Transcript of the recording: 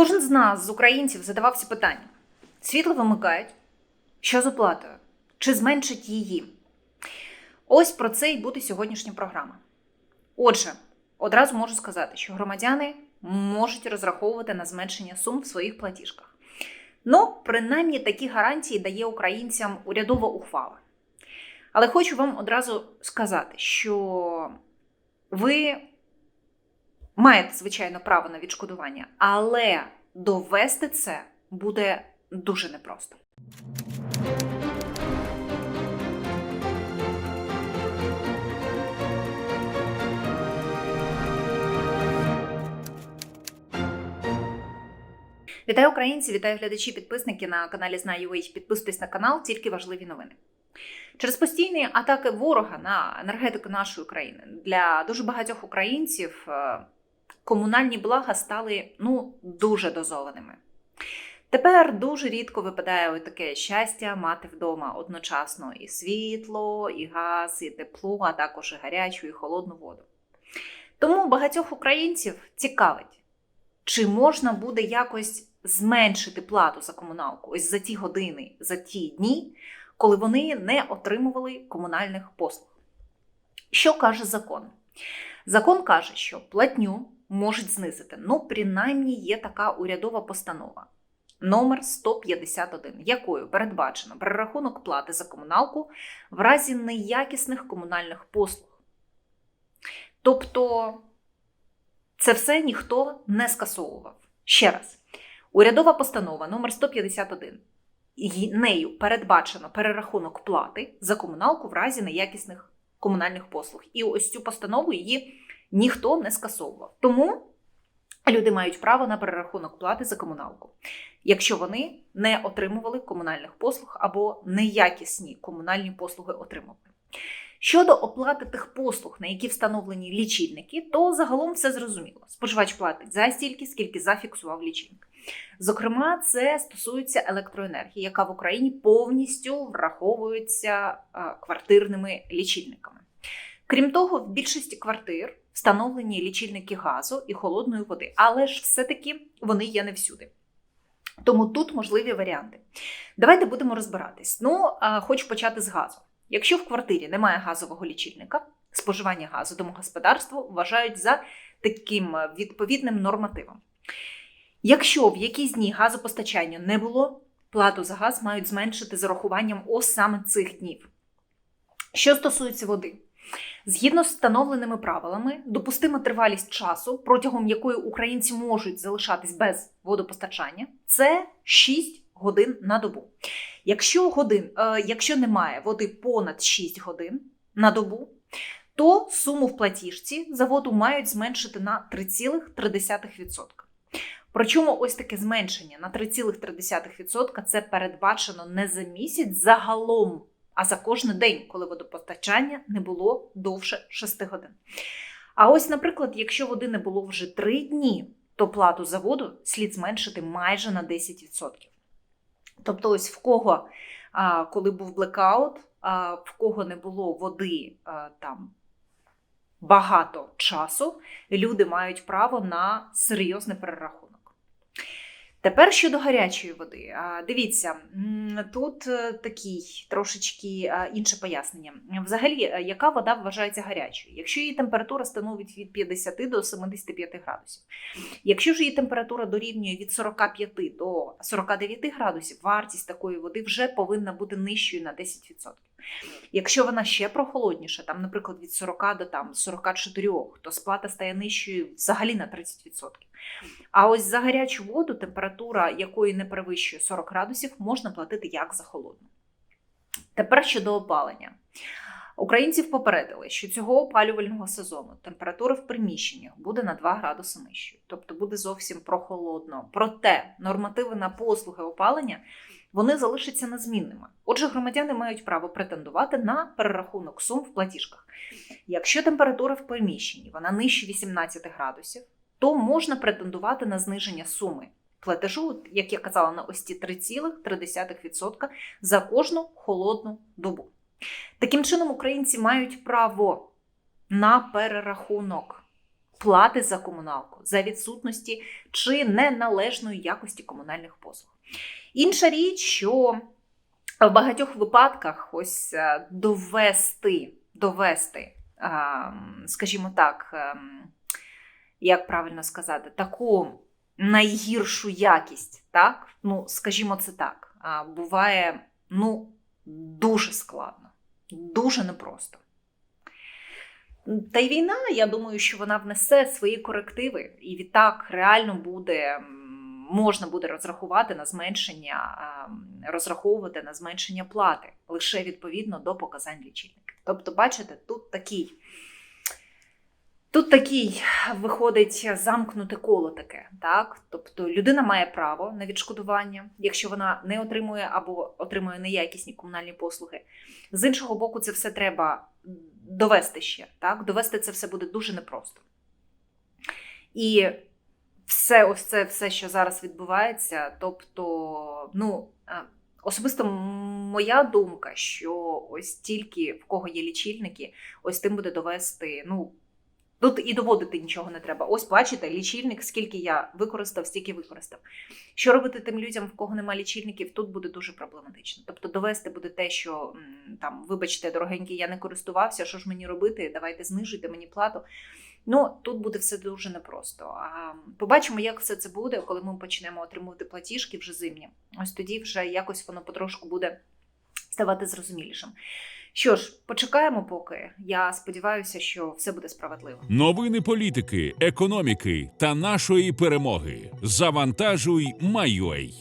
Кожен з нас, з українців, задавався питанням: світло вимикають, що з оплатою? Чи зменшить її? Ось про це і буде сьогоднішня програма. Отже, одразу можу сказати, що громадяни можуть розраховувати на зменшення сум в своїх платіжках. Ну, принаймні такі гарантії дає українцям урядова ухвала. Але хочу вам одразу сказати, що ви маєте, звичайно, право на відшкодування, але довести це буде дуже непросто. Вітаю українці, вітаю глядачі, підписники на каналі Знаю.ua. Підписуйтесь на канал, тільки важливі новини. Через постійні атаки ворога на енергетику нашої країни для дуже багатьох українців е, комунальні блага стали ну дуже дозованими. Тепер дуже рідко випадає таке щастя мати вдома одночасно і світло, і газ, і тепло, а також і гарячу, і холодну воду. Тому багатьох українців цікавить, чи можна буде якось зменшити плату за комуналку ось за ті години, за ті дні, коли вони не отримували комунальних послуг. Що каже закон? Закон каже, що платню можуть знизити. Ну, принаймні, є така урядова постанова номер 151, якою передбачено перерахунок плати за комуналку в разі неякісних комунальних послуг. Тобто це все ніхто не скасовував. Ще раз, урядова постанова номер 151 нею передбачено перерахунок плати за комуналку в разі неякісних комунальних послуг. І ось цю постанову її ніхто не скасовував. Тому люди мають право на перерахунок плати за комуналку, якщо вони не отримували комунальних послуг або неякісні комунальні послуги отримували. Щодо оплати тих послуг, на які встановлені лічильники, то загалом все зрозуміло. Споживач платить за стільки, скільки зафіксував лічильник. Зокрема, це стосується електроенергії, яка в Україні повністю враховується квартирними лічильниками. Крім того, в більшості квартир встановлені лічильники газу і холодної води, але ж все-таки вони є не всюди. Тому тут можливі варіанти. Давайте будемо розбиратись. Ну, хочу почати з газу. Якщо в квартирі немає газового лічильника, споживання газу домогосподарству вважають за таким відповідним нормативом. Якщо в якісь дні газопостачання не було, плату за газ мають зменшити з урахуванням ось саме цих днів. Що стосується води, згідно з встановленими правилами, допустима тривалість часу, протягом якої українці можуть залишатись без водопостачання, це 6 годин на добу. Якщо годин, е, якщо немає води понад 6 годин на добу, то суму в платіжці за воду мають зменшити на 3,3%. Причому ось таке зменшення на 3,3% це передбачено не за місяць загалом, а за кожен день, коли водопостачання не було довше 6 годин. А ось, наприклад, якщо води не було вже 3 дні, то плату за воду слід зменшити майже на 10%. Тобто, ось в кого, коли був блекаут, в кого не було води там багато часу, люди мають право на серйозний перерахунок. Тепер щодо гарячої води, дивіться, тут е, такий трошечки інше пояснення. Взагалі, е, яка вода вважається гарячою? Якщо її температура становить від 50 до 75 градусів, якщо ж її температура дорівнює від 45 до 49 градусів, вартість такої води вже повинна бути нижчою на 10%. Якщо вона ще прохолодніша, там, наприклад, від 40 до там, 44, то сплата стає нижчою взагалі на 30%. А ось за гарячу воду, температура якої не перевищує 40 градусів, можна платити як за холодну. Тепер щодо опалення. Українців попередили, що цього опалювального сезону температура в приміщеннях буде на 2 градуси нижчою, тобто буде зовсім прохолодно. Проте нормативи на послуги опалення вони залишаться незмінними. Отже, громадяни мають право претендувати на перерахунок сум в платіжках. Якщо температура в приміщенні вона нижче 18 градусів, то можна претендувати на зниження суми платежу, як я казала, на ось ці 3,3% за кожну холодну добу. Таким чином, українці мають право на перерахунок плати за комуналку за відсутності чи неналежної якості комунальних послуг. Інша річ, що в багатьох випадках ось е, довести, довести, ем, скажімо так, ем, як правильно сказати, таку найгіршу якість, так? Ну, скажімо це так, буває ну, дуже складно, дуже непросто. Та й війна, я думаю, що вона внесе свої корективи, і відтак реально буде, можна буде розрахувати на зменшення, розраховувати на зменшення плати лише відповідно до показань лічильників. Тобто, бачите, тут такий. Тут такий виходить замкнуте коло таке, так? Тобто людина має право на відшкодування, якщо вона не отримує або отримує неякісні комунальні послуги. З іншого боку, це все треба довести ще. Так? Довести це все буде дуже непросто. І все, ось це все, що зараз відбувається, тобто, ну, е, особисто моя думка, що ось тільки в кого є лічильники, ось тим буде довести, ну. Тут і доводити нічого не треба. Ось бачите, лічильник, скільки я використав, стільки використав. Що робити тим людям, в кого немає лічильників, тут буде дуже проблематично. Тобто довести буде те, що там, вибачте, дорогенький, я не користувався, що ж мені робити? Давайте знижуйте мені плату. Ну, тут буде все дуже непросто. А побачимо, як все це буде, коли ми почнемо отримувати платіжки вже зимні. Ось тоді вже якось воно потрошку буде ставати зрозумілішим. Що ж, почекаємо поки. Я сподіваюся, що все буде справедливо. Новини політики, економіки та нашої перемоги. Завантажуй, майой.